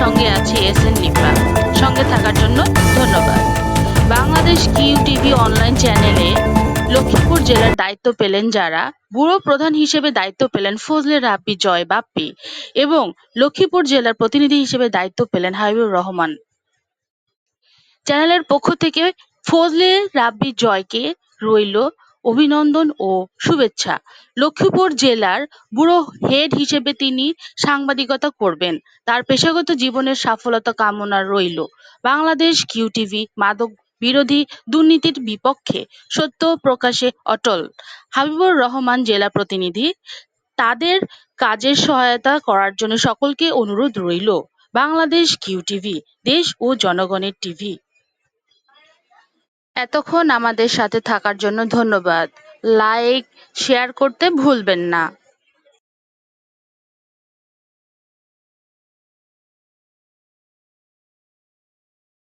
সঙ্গে আছি S N Lipa সঙ্গে থাকার জন্য ধন্যবাদ। বাংলাদেশ কিউ টিভি অনলাইন চ্যানেলে লক্ষ্মীপুর জেলার দায়িত্ব পেলেন যারা, ব্যুরো প্রধান হিসেবে দায়িত্ব পেলেন ফজলে রাব্বি, জয় বাপ্পি এবং লক্ষ্মীপুর জেলার প্রতিনিধি হিসেবে দায়িত্ব পেলেন হাবিবুর রহমান। চ্যানেলের পক্ষ থেকে ফজলে রাব্বি, জয়কে রইল অভিনন্দন ও শুভেচ্ছা। লক্ষ্মীপুর জেলার ব্যুরো হেড হিসেবে তিনি সাংবাদিকতা করবেন। তার পেশাগত জীবনের সাফল্যতা কামনা রইল। বাংলাদেশ কিউ টিভি মাদক বিরোধী দুর্নীতির বিপক্ষে সত্য প্রকাশে অটল। হাবিবুর রহমান জেলা প্রতিনিধি, তাদের কাজের সহায়তা করার জন্য সকলকে অনুরোধ রইল। বাংলাদেশ কিউ টিভি দেশ ও জনগণের টিভি এতক্ষণ আমাদের সাথে থাকার জন্য ধন্যবাদ। লাইক শেয়ার করতে ভুলবেন না।